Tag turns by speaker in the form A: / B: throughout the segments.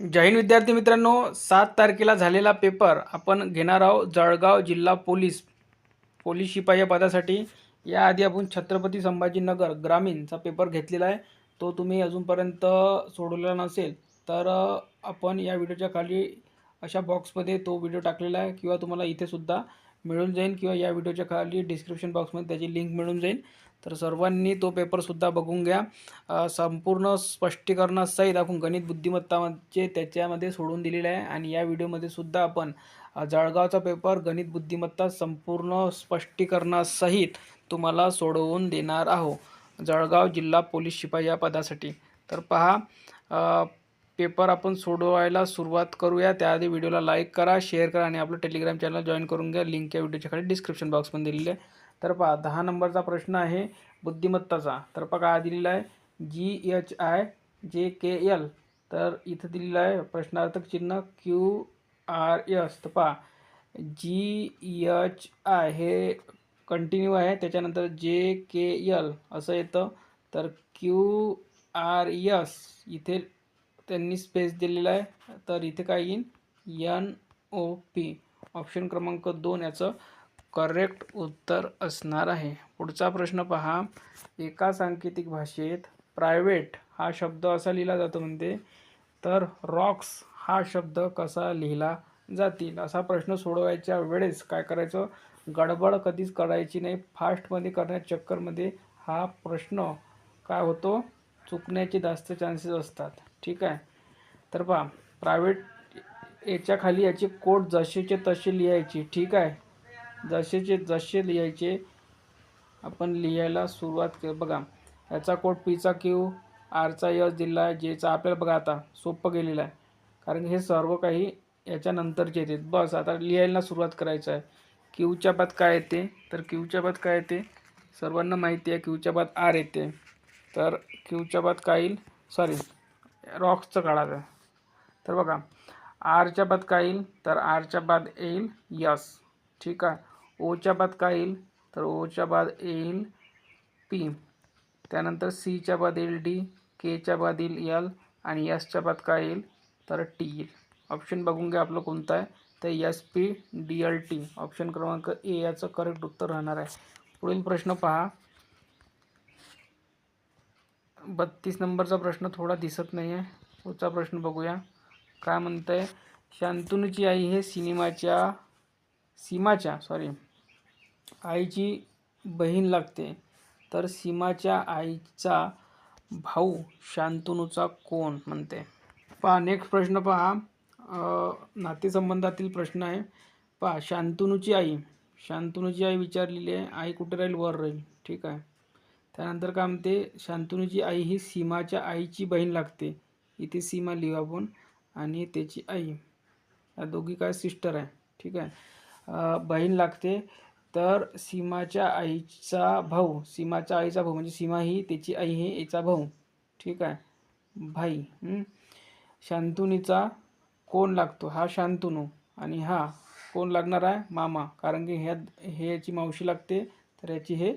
A: जैन विद्यार्थी मित्रांनो सात तारखेला झालेला पेपर आपण घेणार आहोत जळगाव जिल्हा पोलीस पोलीस शिपाई या पदासाठी. याआधी आपण छत्रपती संभाजीनगर ग्रामीणचा पेपर घेतलेला आहे. तो तुम्ही अजूनपर्यंत सोडवलेला नसेल तर आपण या व्हिडिओच्या खाली अशा बॉक्समध्ये तो व्हिडिओ टाकलेला आहे किंवा तुम्हाला इथेसुद्धा मिळून जाईल किंवा या व्हिडिओच्या खाली डिस्क्रिप्शन बॉक्समध्ये त्याची लिंक मिळून जाईल. तर सर्वांनी तो पेपरसुद्धा बघून घ्या. संपूर्ण स्पष्टीकरणासहित आपण गणित बुद्धिमत्ताचे त्याच्यामध्ये सोडून दिलेले आहे. आणि या व्हिडिओमध्ये सुद्धा आपण जळगावचा पेपर गणित बुद्धिमत्ता संपूर्ण स्पष्टीकरणासहित तुम्हाला सोडवून देणार आहो. जळगाव जिल्हा पोलीस शिपाई या पदासाठी. तर पहा पेपर आपण सोडवायला सुरुवात करूया. त्याआधी व्हिडिओला लाईक करा शेअर करा आणि आपलं टेलिग्राम चॅनल जॉईन करून घ्या. लिंक या व्हिडिओच्या खाली डिस्क्रिप्शन बॉक्समध्ये दिलेली आहे. तर पहा दहा नंबरचा प्रश्न आहे बुद्धिमत्ताचा. तर पहा काय दिलेला आहे जी एच आय जे के एल. तर इथं दिलेलं आहे प्रश्नार्थक चिन्ह क्यू आर एस. तर पहा जी एच आय हे कंटिन्यू आहे त्याच्यानंतर जे के एल असं येतं. तर क्यू आर एस इथे त्यांनी स्पेस दिलेला आहे. तर इथे काय येईल एन ओ पी. ऑप्शन क्रमांक दोन याचं. करेक्ट उत्तर असणार आहे. पुढचा प्रश्न पहा. एका सांकेतिक भाषेत प्रायव्हेट हा शब्द असा लिहिला जातो म्हणते. तर रॉक्स हा शब्द कसा लिहिला जातील? असा प्रश्न सोडवायच्या वेळेस काय करायचं? गडबड कधीच करायची नाही. फास्टमध्ये करण्याच्या चक्करमध्ये हा प्रश्न काय होतो? चुकण्याचे जास्त चान्सेस असतात. ठीक आहे? तर पहा. प्रायव्हेट याच्या खाली कोट कोड जसेचे तसे लिहायची. ठीक आहे? जसेचे जसे लिहायचे आपण लिहायला सुरुवात कर. बघा याचा कोड पीचा क्यू आरचा यस दिला आहे जेचा आपल्याला बघा आता सोपं गेलेलं आहे. कारण हे सर्व काही याच्यानंतरचे येते बस आता लिहायला सुरुवात करायचं आहे. क्यूच्या बाद काय येते? तर क्यूच्या बाद काय येते? सर्वांना माहिती आहे क्यूच्या बाद आर येते. तर क्यूच्या बाद काय येईल? सॉरी रॉक्सचं काढायचं तर बघा आरच्या बाद काय येईल? तर आरच्या बाद येईल यस ठीक आहे? ओच्या बाद काय येईल? तर ओच्या बाद येईल पी. त्यानंतर सीच्या बाद येईल डी केच्या बाद येईल यल आणि यसच्या बाद काय येईल? तर टी येईल. ऑप्शन बघून घ्या आपलं कोणतं आहे. तर S P D L T. Option क्रमांक ए याचं करेक्ट उत्तर राहणार आहे. पुढील प्रश्न पहा. बत्तीस नंबरचा प्रश्न थोडा दिसत नाही आहे. पुढचा प्रश्न बघूया. काय म्हणतं आहे शांतनूची आई हे सिनेमाच्या सीमाच्या सॉरी आईची बहीण लागते. तर सीमाच्या आईचा भाऊ शांतनूचा कोण? म्हणते. पहा नेक्स्ट प्रश्न पहा. नातेसंबंधातील प्रश्न आहे. पहा शांतनूची आई. शांतनूची आई विचारलेली आहे आई कुठे राहील? वर राहील. ठीक आहे. त्यानंतर काय म्हणते? शांतनूची आई ही सीमाच्या आईची बहीण लागते. इथे सीमा लिहू आपण आणि त्याची आई. या दोघी काय सिस्टर आहे. ठीक आहे. बहीण लागते. तर सीमाच्या आईचा भाऊ सीमाच्या आईचा भाऊ म्हणजे सीमा ही त्याची आई हे याचा भाऊ. ठीक आहे? भाई शांतुनीचा शांतनुचा कोण लागतो? हा शांतनू. आणि हा कोण लागणार आहे? मामा. कारण की ह्या हे याची मावशी लागते तर याची हे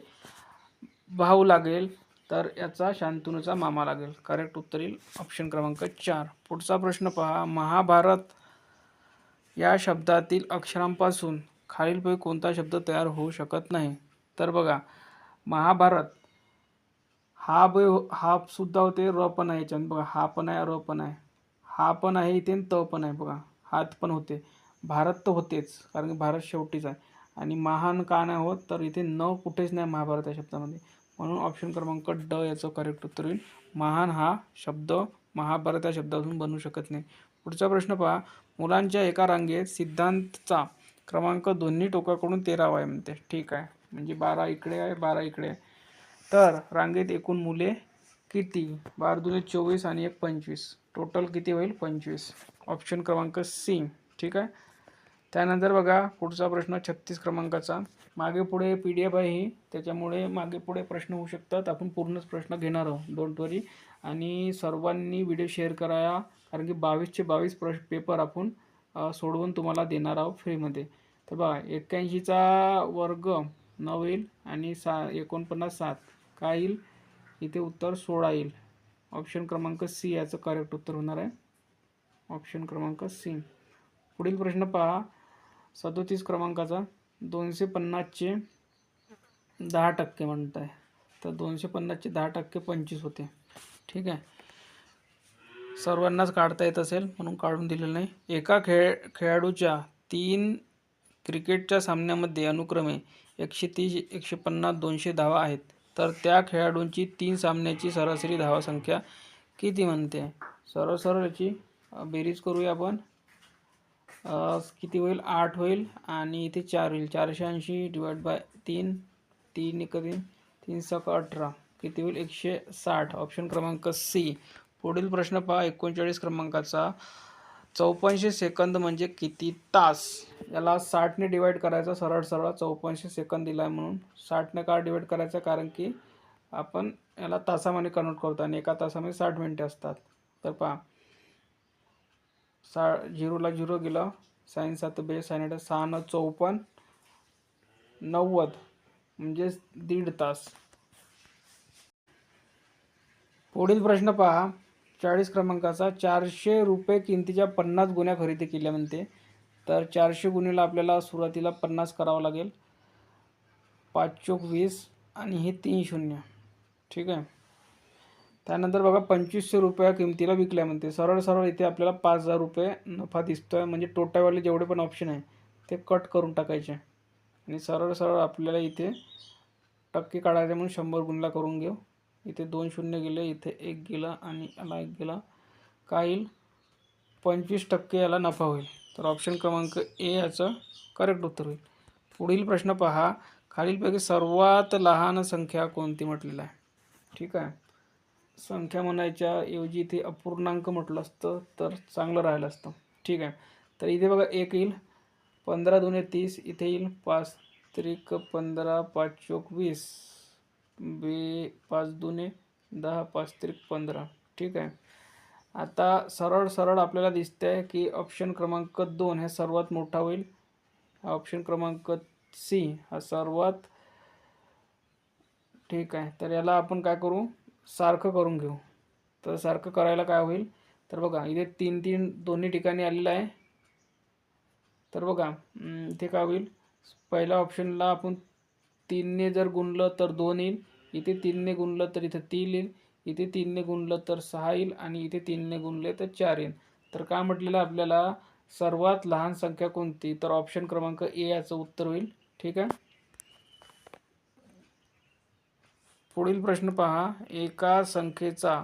A: भाऊ लागेल. तर याचा शांतनूचा मामा लागेल. करेक्ट उत्तर येईल ऑप्शन क्रमांक चार. पुढचा प्रश्न पहा. महाभारत या शब्दातील अक्षरांपासून खालीलपैकी कोणता शब्द तयार होऊ शकत नाही. तर बघा महाभारत हा ब हा सुद्धा होते र पण आहे. याच्यात बघा हा पण आहे र पण आहे. हा पण आहे इथे त पण आहे. बघा हात पण होते. भारत तर होतेच कारण की भारत शेवटीच आहे. आणि महान का नाही होत तर इथे न कुठेच नाही महाभारत या शब्दामध्ये. म्हणून ऑप्शन क्रमांक ड याचं करेक्ट उत्तर होईल महान हा शब्द महाभारत या शब्दातून बनू शकत नाही. पुढचा प्रश्न पहा. मुलांच्या एका रांगेत सिद्धांतचा क्रमांक दोन्ही टोकाकडून तेरावा आहे म्हणते. ठीक आहे. म्हणजे बारा इकडे आहे बारा इकडे आहे. तर रांगेत एकूण मुले किती? बारा दुने चोवीस आणि एक पंचवीस. टोटल किती होईल? पंचवीस. ऑप्शन क्रमांक सी ठीक आहे? त्यानंतर बघा पुढचा प्रश्न छत्तीस क्रमांकाचा. मागे पुढे पी डी एफ आहे ही. त्याच्यामुळे मागे पुढे प्रश्न होऊ शकतात. आपण पूर्णच प्रश्न घेणार आहोत. डोंट वरी आणि सर्वांनी व्हिडिओ शेअर कराया. कारण की बावीसचे बावीस प्र पेपर आपण सोडवून तुम्हाला देणार आहोत फ्रीमध्ये तर बघा एक्क्याऐंशीचा वर्ग नऊ येईल आणि सा एकोणपन्नास सात. काय येईल? इथे उत्तर सोळा येईल. ऑप्शन क्रमांक सी याचं करेक्ट उत्तर होणार आहे. ऑप्शन क्रमांक सी पुढील प्रश्न पहा. सदोतीस क्रमांकाचा दोनशे पन्नासचे दहा टक्के म्हणत आहे तर दोनशे पन्नासचे दहा टक्के पंचवीस होते. ठीक आहे. सर्वांनाच काढता येत असेल म्हणून काढून दिलेलं नाही. एका खेळ खेळाडूच्या तीन क्रिकेटच्या सामन्यामध्ये अनुक्रमे एकशे तीस एकशे पन्नास दोनशे धावा आहेत. तर त्या खेळाडूंची तीन सामन्याची सरासरी धावा संख्या किती म्हणते? सरळ सरळ याची बेरीज करूया आपण. किती होईल? आठ होईल आणि इथे चार होईल. चारशे ऐंशी डिवाइड बाय तीन तीन एक तीन तीन सक अठरा. किती होईल? एकशे साठ. ऑप्शन क्रमांक सी पुढील प्रश्न पहा एकोणचाळीस क्रमांकाचा. चौपन्नशे सेकंद म्हणजे किती तास? याला साठने डिवाईड करायचा सरळ सरळ चौपन्नशे सेकंद दिला आहे म्हणून. साठने का डिवाईड करायचं? कारण की आपण याला तासामध्ये कन्वर्ट करतो आणि एका तासामध्ये साठ मिनटे असतात. तर पहा. सा झिरोला झिरो गेलं. साईन सात बे साईन आठ सहा न चौपन्न नव्वद. म्हणजेच दीड तास. पुढील प्रश्न पहा. चाळीस क्रमांकाचा चारशे रुपये किमतीच्या पन्नास गुन्ह्या खरेदी केल्या म्हणते. तर चारशे गुन्हेला आपल्याला सुरुवातीला पन्नास करावं लागेल. पाच चोक वीस आणि हे तीन शून्य. ठीक आहे? त्यानंतर बघा पंचवीसशे रुपया किमतीला विकल्या म्हणते. सरळ सरळ इथे आपल्याला पाच हजार रुपये नफा दिसतो आहे म्हणजे टोटावाले जेवढे पण ऑप्शन आहे ते कट करून टाकायचे. आणि सरळ सरळ आपल्याला इथे टक्के काढायचे म्हणून शंभर गुणला करून घेऊ. इथे दोन शून्य गेले इथे एक गेला आणि याला एक गेला. काय येईल पंचवीस टक्के याला नफा होईल. तर ऑप्शन क्रमांक ए याचं करेक्ट उत्तर होईल. पुढील प्रश्न पहा. खालीलपैकी सर्वात लहान संख्या कोणती म्हटलेलं आहे? ठीक आहे. संख्या म्हणायच्या ऐवजी इथे अपूर्णांक म्हटलं असतं तर चांगलं राहिलं असतं. ठीक आहे. तर इथे बघा एक येईल. पंधरा दुने तीस इथे येईल पाच त्रिक पंधरा पाच चोक वीस बे पाच दुने दहा पाच त्रिक पंधरा. ठीक आहे? आता सरळ सरळ आपल्याला दिसतंय की ऑप्शन क्रमांक दोन हे सर्वात मोठा होईल. ऑप्शन क्रमांक सी हा सर्वात ठीक आहे. तर याला आपण काय करू? सारखं करून घेऊ. तर सारखं करायला काय होईल? तर बघा इथे तीन तीन दोन्ही ठिकाणी आलेलं आहे. तर बघा इथे काय होईल? पहिल्या ऑप्शनला आपण तीनने जर गुणलं तर दोन येईल. इथे तीनने गुणलं तर इथे तीन येईल इथे तीनने गुणलं तर सहा येईल आणि इथे तीनने गुणले तर चार येईल. तर काय म्हटलेलं आपल्याला? सर्वात लहान संख्या कोणती? तर ऑप्शन क्रमांक ए याचं उत्तर होईल. ठीक आहे? पुढील प्रश्न पहा. एका संख्येचा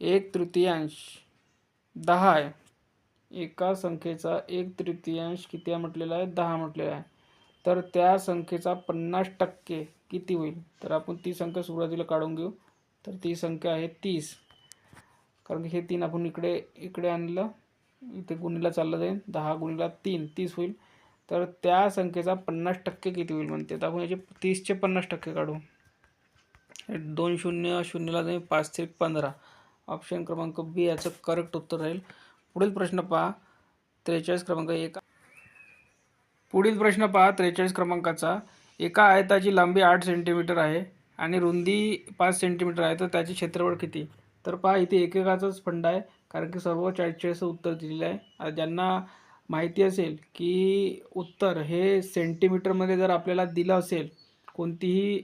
A: एक तृतीयांश दहा आहे. एका संख्येचा एक तृतीयांश किती आहे म्हटलेला आहे? दहा म्हटलेला आहे. तर त्या संख्येचा पन्नास टक्के किती होईल? तर आपण ती संख्या सुरुवातीला काढून घेऊ. तर ती संख्या आहे तीस. कारण की हे तीन आपण इकडे इकडे आणलं. इथे गुणीला चाललं जाईल. दहा गुणीला तीन तीस होईल. तर त्या संख्येचा पन्नास टक्के किती होईल म्हणते. तर आपण याचे तीसचे पन्नास टक्के काढू. दोन शून्य शून्यला जाईल. पाच ते पंधरा. ऑप्शन क्रमांक बी याचं करेक्ट उत्तर राहील. पुढील प्रश्न पहा. त्रेचाळीस क्रमांक एक. पुढील प्रश्न पहा. त्रेचाळीस क्रमांकाचा. एका आयताची लांबी आठ सेंटीमीटर आहे आणि रुंदी पाच सेंटीमीटर आहे तर त्याचे क्षेत्रफळ किती? तर पहा इथे एकेकाचाच फंड आहे कारण की सर्व चाळीस चाळीसचं उत्तर दिलेलं आहे. ज्यांना माहिती असेल की उत्तर हे सेंटीमीटरमध्ये जर आपल्याला दिलं असेल कोणतीही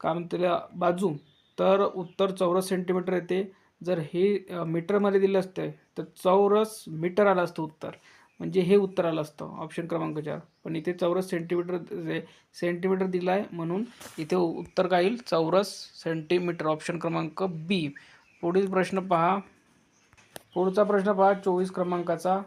A: काय म्हणते बाजू तर उत्तर चौरस सेंटीमीटर येते. जर हे मीटरमध्ये दिलं असते तर चौरस मीटर आलं असतं उत्तर. म्हणजे हे उत्तराला असतं ऑप्शन क्रमांक चार पण इथे चौरस सेंटीमीटर सेंटीमीटर दिलं आहे म्हणून इथे उत्तर काय येईल? चौरस सेंटीमीटर ऑप्शन क्रमांक बी पुढील प्रश्न पहा. पुढचा प्रश्न पहा चोवीस क्रमांकाचा.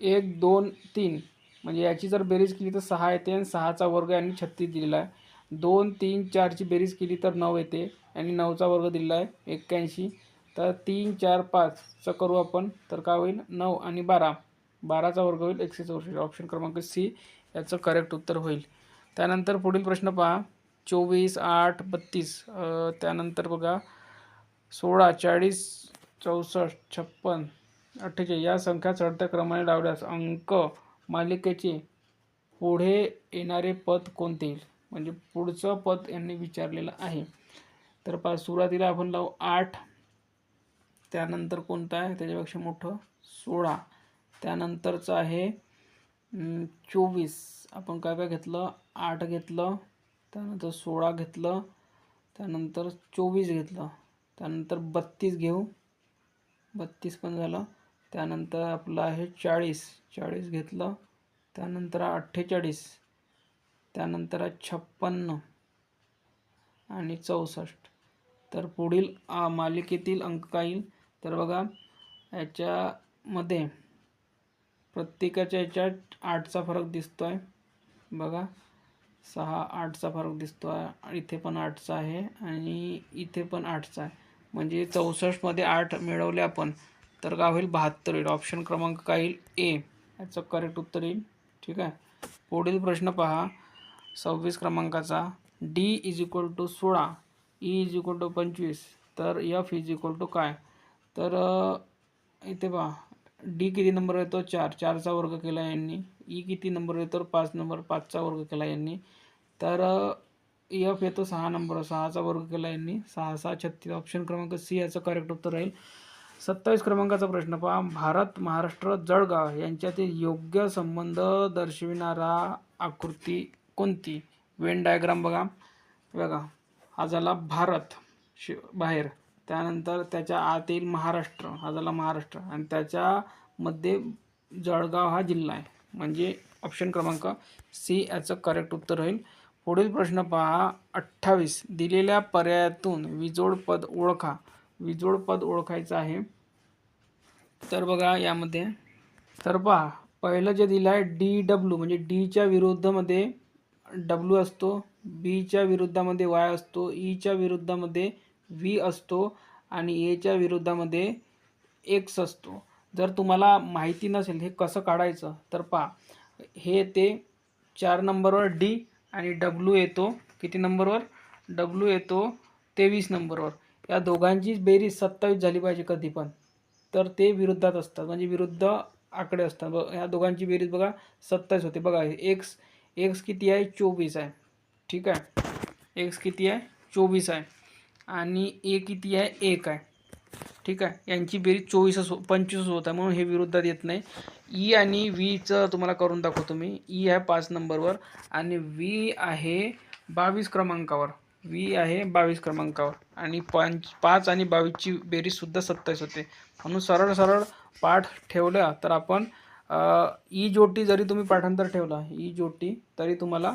A: एक दोन तीन. म्हणजे याची जर बेरीज केली तर सहा येते आणि सहाचा वर्ग यांनी छत्तीस दिलेला आहे. दोन तीन चारची बेरीज केली तर नऊ येते आणि नऊचा वर्ग दिलेला आहे एक्क्याऐंशी. तर तीन चार पाचचं करू आपण. तर काय होईल? नऊ आणि बारा. बाराचा वर्ग होईल. एकशे चौसष्ट ऑप्शन क्रमांक सी याचं करेक्ट उत्तर होईल. त्यानंतर पुढील प्रश्न पहा. चोवीस आठ बत्तीस. त्यानंतर बघा. सोळा चाळीस चौसष्ट छप्पन अठ्ठेचाळीस. या संख्या चढत्या क्रमाने लावल्यास अंक मालिकेचे पुढे येणारे पद कोणते? येईल म्हणजे पुढचं पद यांनी विचारलेलं आहे. तर पहा सुरुवातीला आपण लावू आठ. त्यानंतर कोणतं आहे त्याच्यापेक्षा मोठं? सोळा. त्यानंतरचं आहे चोवीस. आपण काय काय घेतलं? आठ घेतलं. त्यानंतर सोळा घेतलं. त्यानंतर चोवीस घेतलं. त्यानंतर बत्तीस घेऊ. बत्तीस पण झालं. त्यानंतर आपलं आहे चाळीस. चाळीस घेतलं. त्यानंतर अठ्ठेचाळीस. त्यानंतर छप्पन्न आणि चौसष्ट. तर पुढील मालिकेतील अंक काय येईल? तर बघा याच्यामध्ये प्रत्येकाच्या याच्यात आठचा फरक दिसतो आहे बघा सहा आठचा फरक दिसतो आहे इथे पण आठचा आहे आणि इथे पण आठचा आहे. म्हणजे चौसष्टमध्ये आठ मिळवले आपण तर काय होईल? बहात्तर येईल. ऑप्शन क्रमांक काय येईल? ए याचं करेक्ट उत्तर येईल. ठीक आहे? पुढील प्रश्न पहा. सव्वीस क्रमांकाचा. डी इज इक्वल टू सोळा. ई इज इक्वल टू पंचवीस. तर यफ इज इक्वल टू काय? तर इथे पहा. डी किती नंबर येतो चार. चारचा वर्ग केला यांनी. ई किती नंबर येतो पाच नंबर पाचचा वर्ग केला यांनी. तर एफ येतो सहा नंबर सहाचा वर्ग केला यांनी. सहा सहा छत्तीस. ऑप्शन क्रमांक सी याचं करेक्ट उत्तर राहील. सत्तावीस क्रमांकाचा प्रश्न. पहा. भारत महाराष्ट्र जळगाव यांच्यातील योग्य संबंध दर्शविणारा आकृती कोणती? वेन डायग्राम बघा. बघा. हा झाला भारत. शि बाहेर. त्यानंतर त्याच्या आत येईल महाराष्ट्र हा झाला महाराष्ट्र. आणि त्याच्यामध्ये जळगाव हा जिल्हा आहे. म्हणजे ऑप्शन क्रमांक सी याचं करेक्ट उत्तर होईल. पुढील प्रश्न पहा. अठ्ठावीस. दिलेल्या पर्यायातून विजोड पद ओळखा. विजोड पद ओळखायचं आहे. तर बघा यामध्ये. तर पहा. पहिलं जे दिलं आहे डी डब्ल्यू म्हणजे डीच्या विरुद्धमध्ये डब्ल्यू असतो बीच्या विरुद्धामध्ये वाय असतो e ईच्या विरुद्धामध्ये व्ही असतो आणि एच्या विरुद्धामध्ये एक्स असतो. जर तुम्हाला माहिती नसेल हे कसं काढायचं तर पहा. हे ते चार नंबरवर डी आणि डब्ल्यू येतो. किती नंबरवर? डब्ल्यू येतो तेवीस नंबरवर. या दोघांची बेरीज सत्तावीस झाली पाहिजे कधी पण. तर ते विरुद्धात असतात. म्हणजे विरुद्ध आकडे असतात. ब ह्या दोघांची बेरीज बघा सत्तावीस होते. बघा एक्स एक्स किती आहे? चोवीस आहे. ठीक आहे? एक्स किती आहे? चोवीस आहे. आणि ए किती आहे एक आहे. ठीक आहे? यांची बेरीज चोवीसच हो पंचवीसच होत आहे म्हणून हे विरुद्धात येत नाही. ई आणि व्हीचं तुम्हाला करून दाखवतो मी. ई आहे पाच नंबरवर आणि व्ही आहे बावीस क्रमांकावर. व्ही आहे बावीस क्रमांकावर. आणि पंच पाच आणि बावीसची बेरीजसुद्धा सत्तावीस होते. म्हणून सरळ सरळ पाठ ठेवल्या तर आपण ई जोटी जरी तुम्ही पाठांतर ठेवला ई जोटी तरी तुम्हाला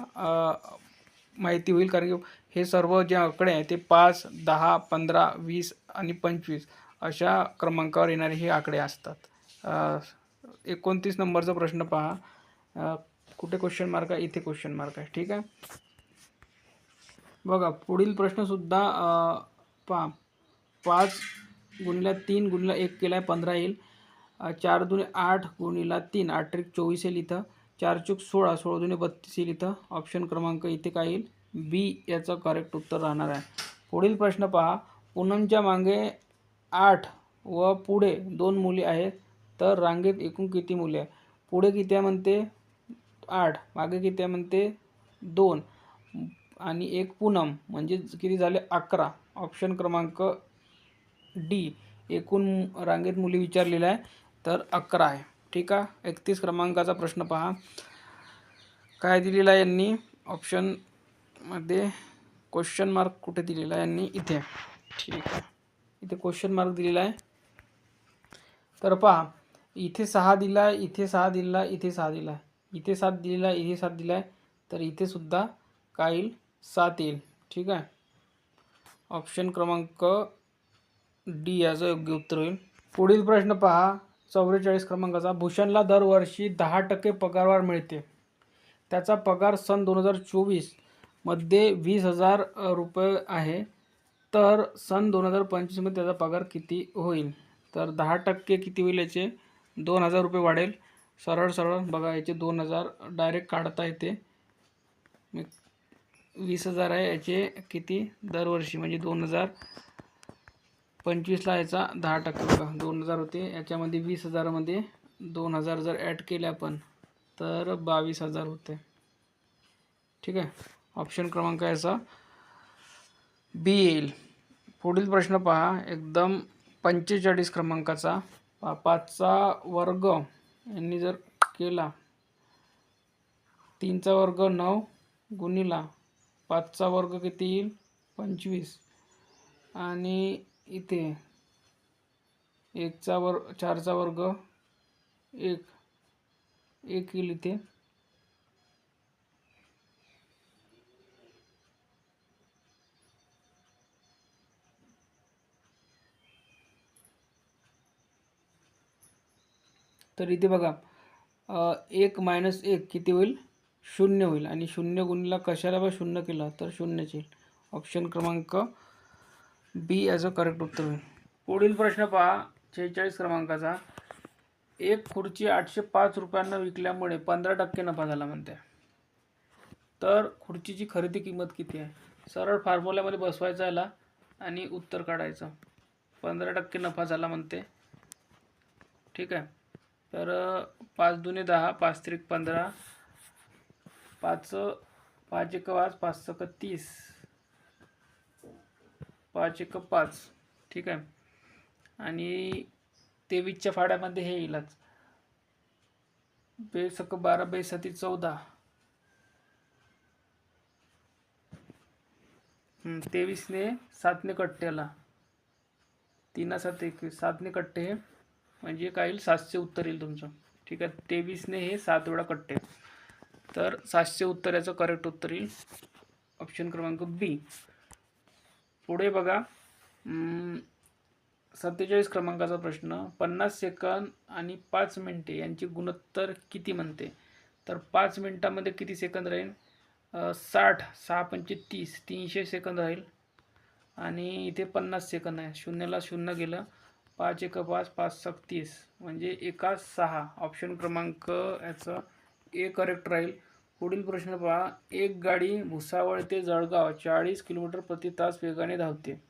A: माहिती होईल. कारण की हे सर्व जे आकडे आहे ते पाच दहा पंधरा वीस आणि पंचवीस अशा क्रमांकावर येणारे हे आकडे असतात. एकोणतीस नंबरचा प्रश्न पहा. कुठे क्वेश्चन मार्क आहे? इथे क्वेश्चन मार्क आहे. ठीक आहे? बघा पुढील प्रश्नसुद्धा पहा. पाच गुणिला तीन गुणिला एक केला आहे पंधरा येईल. चार दुने आठ गुणिला तीन आठ ट्रिक चोवीस येईल इथं. चार चूक सोळा सोळा दुने बत्तीस येईल इथं. ऑप्शन क्रमांक इथे काय येईल? बी याचं करेक्ट उत्तर राहणार आहे. पुढील प्रश्न पहा. पूनमच्या मागे आठ व पुढे दोन मुली आहेत तर रांगेत एकूण किती मुले आहे पुढे किती आहे म्हणते? आठ. मागे किती आहे म्हणते? दोन. आणि एक पूनम म्हणजे किती झाले? अकरा. ऑप्शन क्रमांक डी. एकूण रांगेत मुली विचारलेलं आहे तर अकरा आहे. ठीक आहे? एकतीस क्रमांकाचा प्रश्न पहा. काय दिलेला आहे यांनी? मध्ये क्वेश्चन मार्क कुठे दिलेला आहे? यांनी इथे. ठीक आहे. इथे क्वेश्चन मार्क दिलेला आहे. तर पहा इथे सहा दिला आहे इथे सहा दिला आहे इथे सहा दिला आहे. इथे सात दिलेला आहे इथे सात दिला आहे. तर इथे सुद्धा काय येईल सात येईल. ठीक आहे? ऑप्शन क्रमांक डी याचं योग्य उत्तर होईल. पुढील प्रश्न पहा. चौवेचाळीस क्रमांकाचा. भूषणला दरवर्षी दहा टक्के पगारवाढ मिळते. त्याचा पगार सन दोन हजार चोवीस मध्ये वीस हजार रुपये आहे. तर सन दोन हजार पंचवीसमध्ये त्याचा पगार किती होईल? तर दहा टक्के किती होईल याचे? दोन हजार रुपये वाढेल. सरळ सरळ बघा याचे दोन हजार डायरेक्ट काढता येते. मी वीस हजार आहे याचे किती? दरवर्षी म्हणजे दोन हजार पंचवीसला याचा दहा टक्के बघा दोन हजार होते. याच्यामध्ये वीस हजारामध्ये दोन हजार जर ॲड केले आपण तर बावीस हजार होते. ठीक आहे? ऑप्शन क्रमांक याचा. बी येईल. पुढील प्रश्न पहा. एकदम पंचेचाळीस क्रमांकाचा. पाचचा वर्ग यांनी जर केला तीनचा वर्ग नऊ गुणिला पाचचा वर्ग किती येईल? पंचवीस. आणि इथे एकचा वर्ग चारचा वर्ग एक. एक येईल इथे. तर इथे बघा एक मायनस एक किती होईल? शून्य होईल. आणि शून्य गुणीला कशाला बा शून्य केला? तर शून्यच येईल. ऑप्शन क्रमांक बी ॲज अ करेक्ट उत्तर होईल. पुढील प्रश्न पहा शेहेचाळीस क्रमांकाचा. एक खुर्ची आठशे पाच रुपयांना विकल्यामुळे पंधरा टक्के नफा झाला म्हणते. तर खुर्चीची खरेदी किंमत किती आहे? सरळ फॉर्म्युल्यामध्ये बसवायचा याला आणि उत्तर काढायचं. पंधरा टक्के नफा झाला म्हणते. ठीक आहे? तर पाच दुने दहा पाच त्रिक पंधरा पाच पाच एक पाच पाच सक तीस पाच एक पाच ठीक आहे. आणि तेवीसच्या फाड्यामध्ये हे येईलच. बेसक बारा बेसती चौदा. तेवीसने सातने कट्ट्याला. तीन सात एकवीस सातने कट्टे. हे म्हणजे काय येईल सातशे उत्तर येईल तुमचं. ठीक आहे तेवीसने हे सात वेळा कट्टे तर सातशे उत्तर याचं करेक्ट उत्तर येईल. ऑप्शन क्रमांक बी पुढे बघा. सत्तेचाळीस क्रमांकाचा प्रश्न. पन्नास सेकंद आणि पाच मिनटे यांची गुणोत्तर किती म्हणते? तर पाच मिनिटामध्ये किती सेकंद राहील? साठ सहा पंचे तीस तीनशे सेकंद राहील. आणि इथे पन्नास सेकंद आहे. शून्याला शून्य गेलं. पाच एक पाच पाच सत्तीस म्हणजे एका सहा. ऑप्शन क्रमांक याचं ए करेक्ट राहील. पुढील प्रश्न पहा. एक गाडी भुसावळ ते जळगाव चाळीस किलोमीटर प्रति तास वेगाने धावते.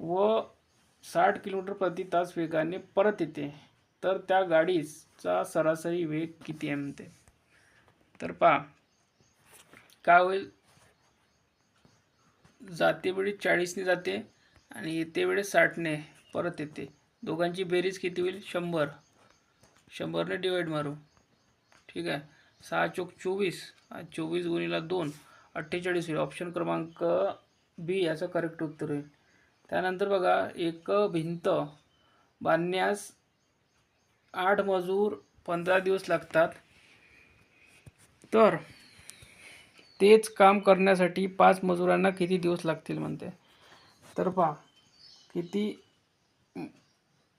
A: व साठ किलोमीटर प्रति तास वेगाने परत येते. तर त्या गाडीचा सरासरी वेग किती आहे म्हणते? तर पहा. काय होईल? जाते वेळी चाळीसने जाते. आणि येते वेळेस साठने परत येते. दोघांची बेरीज किती होईल? शंभर. शंभरने डिवाईड मारू. ठीक आहे? सहा चोक चोवीस. आणि चोवीस गुणीला दोन अठ्ठेचाळीस होईल. ऑप्शन क्रमांक बी याचं करेक्ट उत्तर होईल. त्यानंतर बघा एक भिंत. बांधण्यास आठ मजूर पंधरा दिवस लागतात. तर तेच काम करण्यासाठी पाच मजुरांना किती दिवस लागतील म्हणते? तर पहा किती?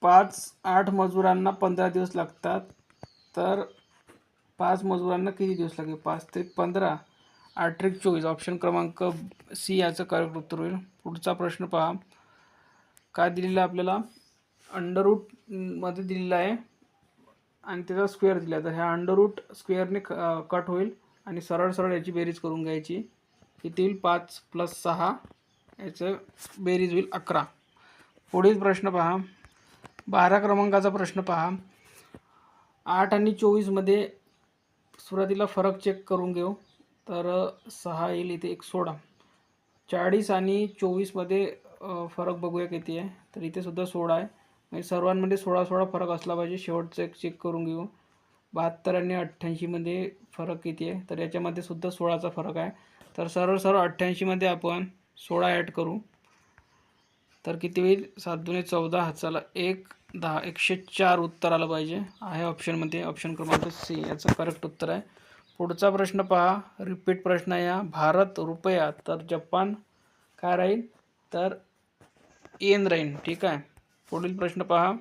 A: पाच आठ मजुरांना पंधरा दिवस लागतात. तर पाच मजुरांना किती दिवस लागेल? पाच ते पंधरा? आठ त्रिक चोवीस. ऑप्शन क्रमांक सी याचं करेक्ट उत्तर होईल. पुढचा प्रश्न पहा. काय दिलेलं आहे आपल्याला? अंडररूटमध्ये दिलेला आहे. आणि त्याचा स्क्वेअर दिला. तर ह्या अंडररूट स्क्वेअरने कट होईल. आणि सरळ सरळ याची बेरीज करून घ्यायची. किती होईल? पाच प्लस सहा. याचं बेरीज होईल अकरा. पुढील प्रश्न पहा. बारा क्रमांकाचा प्रश्न पहा. आठ आणि चोवीसमध्ये सुरुवातीला फरक चेक करून घेऊ. तर सहा येईल इथे एक सोळा चाळीस आणि चोवीसमध्ये फरक बघूया किती आहे. तर इथे सुद्धा सोळा आहे. म्हणजे सर्वांमध्ये सोळा सोळा फरक असला पाहिजे. शेवटचं एक चेक करून घेऊ. बहात्तर आणि अठ्ठ्याऐंशीमध्ये फरक किती आहे. तर याच्यामध्ये सुद्धा सोळाचा फरक आहे. तर सरळ सरळ अठ्ठ्याऐंशीमध्ये आपण सोळा ॲड करू. तर किती होईल? सात दुने चौदा हाताला एक दहा एकशे चार उत्तर आलं पाहिजे. आहे ऑप्शनमध्ये ऑप्शन क्रमांक सी याचं करेक्ट उत्तर आहे. पुढचा प्रश्न पहा. रिपीट प्रश्न आहे हा. भारत रुपया. तर जपान काय राहील? तर येन राहील. ठीक आहे. पुढील प्रश्न पहा.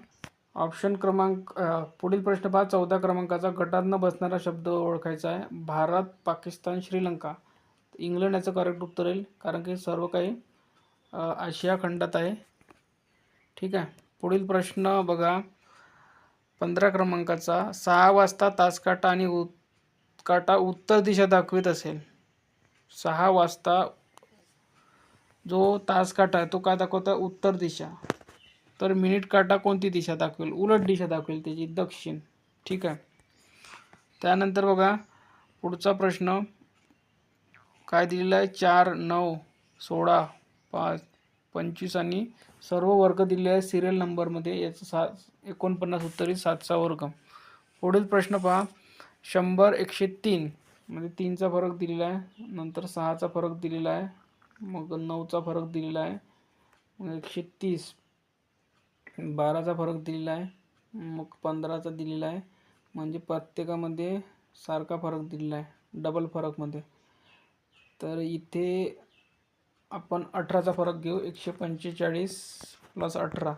A: ऑप्शन क्रमांक पुढील प्रश्न पहा. चौदा क्रमांकाचा गटात न बसणारा शब्द ओळखायचा आहे. भारत पाकिस्तान श्रीलंका. इंग्लंड याचं करेक्ट उत्तर येईल कारण की सर्व काही आशिया खंडात आहे. ठीक आहे. पुढील प्रश्न बघा. पंधरा क्रमांकाचा. सहा वाजता तासकाटा आणि उत काटा उत्तर दिशा दाखवित असेल. सहा वाजता जो तासकाटा आहे तो काय दाखवता? उत्तर दिशा. तर मिनिट काटा कोणती दिशा दाखवेल? उलट दिशा दाखवेल त्याची दक्षिण. ठीक आहे. त्यानंतर बघा. पुढचा प्रश्न. काय दिलेलं आहे? चार नऊ सोळा पाच पंचवीस आणि सर्व वर्ग दिलेले आहे सिरियल नंबरमध्ये याचं सा एकोणपन्नास उत्तरी सातचा वर्ग. पुढील प्रश्न पहा. शंभर एकशे तीन. म्हणजे तीनचा फरक दिलेला आहे. नंतर सहाचा फरक दिलेला आहे. मग नऊचा फरक दिलेला आहे. मग एकशे तीस. बाराचा फरक दिलेला आहे. मग पंधराचा दिलेला आहे. म्हणजे प्रत्येकामध्ये सारखा फरक दिलेला आहे. डबल फरकमध्ये तर इथे आपण अठराचा फरक घेऊ. एकशे पंचेचाळीस प्लस अठरा.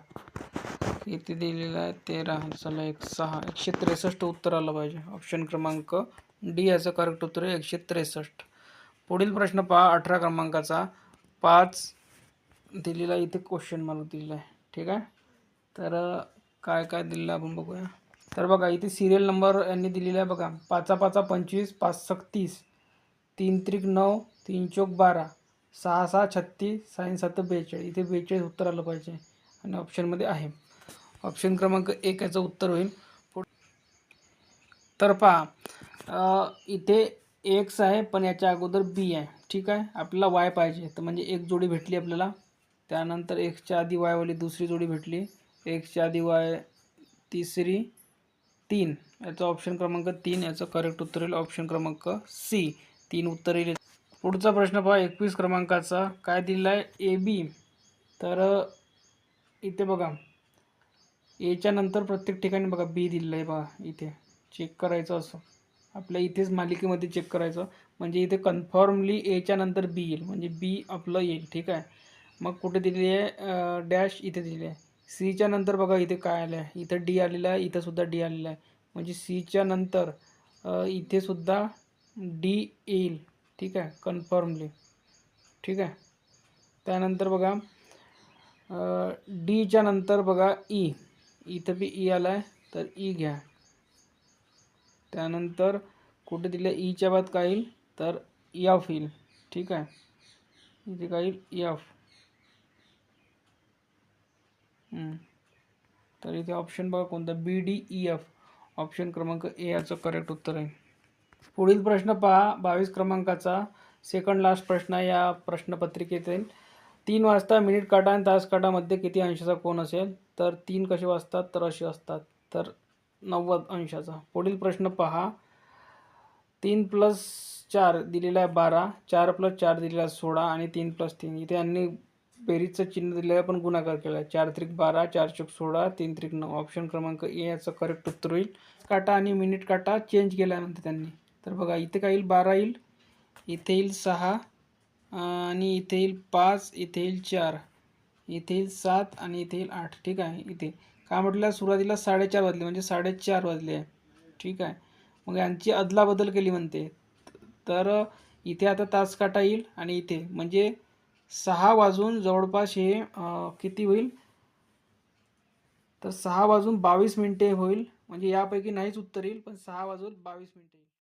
A: इथे दिलेला आहे? तेरा. चला एक सहा. एकशे त्रेसष्ट उत्तर आलं पाहिजे. ऑप्शन क्रमांक डी याचं करेक्ट उत्तर आहे. एकशे त्रेसष्ट. पुढील प्रश्न पहा. अठरा क्रमांकाचा. पाच दिलेला इथे क्वेश्चन मला दिलेला आहे. ठीक आहे? तर काय काय दिलेलं आहे आपण बघूया. तर बघा इथे सिरियल नंबर यांनी दिलेला आहे बघा. पाचा पाचा पंचवीस पाच सकतीस तीन त्रिक नऊ तीन चौक बारा सहा सहा छत्तीस साईन सात बेचाळीस. इथे बेचाळीस उत्तर आलं पाहिजे. आणि ऑप्शनमध्ये आहे. ऑप्शन क्रमांक एक याचं उत्तर होईल. तर पहा इथे एक्स आहे पण याच्या अगोदर बी आहे. ठीक आहे? आपल्याला वाय पाहिजे. तर म्हणजे एक जोडी भेटली आपल्याला. त्यानंतर एक्सच्या आधी वायवाली दुसरी जोडी भेटली. एक्सच्या आधी वाय तिसरी तीन. याचा ऑप्शन क्रमांक तीन याचं करेक्ट उत्तर येईल. ऑप्शन क्रमांक सी तीन उत्तर येईल. पुढचा प्रश्न पहा एकवीस क्रमांकाचा. काय दिला आहे ए बी. तर इथे बघा. एच्या नंतर प्रत्येक ठिकाणी बघा बी दिलेलं आहे बघा इथे. चेक करायचं असं. आपल्या इथेच मालिकेमध्ये चेक करायचं. म्हणजे इथे कन्फर्मली एच्या नंतर बी येईल. म्हणजे बी आपलं येईल ठीक आहे? मग कुठे दिलेली आहे? डॅश इथे दिलेली आहे. सीच्या नंतर बघा इथे काय आलं आहे इथं डी आलेलं आहे इथंसुद्धा डी आलेलं आहे. म्हणजे सीच्या नंतर इथेसुद्धा इथे सुद्धा डी येईल. ठीक आहे? कन्फर्मली ठीक आहे? त्यानंतर बघा डीच्या नंतर बघा e. e ई इथं बी e ई आला आहे तर ई घ्या. त्यानंतर कुठे दिलं? ईच्या बाद काय येईल? तर यफ येईल. ठीक आहे? इथे काय येईल यफ तर इथे ऑप्शन बघा कोणता? B D E F option क्रमांक ए याचं करेक्ट उत्तर आहे. पुढील प्रश्न पहा. बावीस क्रमांकाचा सेकंड लास्ट प्रश्न आहे. या प्रश्नपत्रिकेतील तीन वाजता मिनिट काटा आणि तास काटामध्ये किती अंशाचा कोण असेल? तर तीन कसे वाजतात? तर असे असतात. तर नव्वद अंशाचा. पुढील प्रश्न पहा. तीन प्लस चार दिलेला आहे बारा. चार प्लस चार दिलेला आहे सोळा आणि तीन प्लस तीन. इथे यांनी बेरीजचं चिन्ह दिलेलं आहे पण गुणाकार केला आहे. चार त्रिक बारा चार चौक सोळा तीन त्रिक नऊ. ऑप्शन क्रमांक ए याचं करेक्ट उत्तर होईल. काटा आणि मिनिट काटा चेंज केला म्हणते त्यांनी. तर बघा इथे काय येईल? बारा येईल. इथे येईल सहा आणि इथे येईल पाच इथे येईल चार इथे येईल सात आणि इथे येईल आठ. ठीक आहे? इथे. काय म्हटलं? सुरुवातीला साडेचार वाजले म्हणजे साडेचार वाजले. आहे ठीक आहे? मग यांची अदलाबदल केली म्हणते. तर इथे आता तास काटा येईल आणि इथे. म्हणजे सहा वाजून जवळपास हे किती होईल? तर सहा वाजून बावीस मिनटे होईल. म्हणजे यापैकी नाहीच उत्तर येईल पण सहा वाजून बावीस मिनटे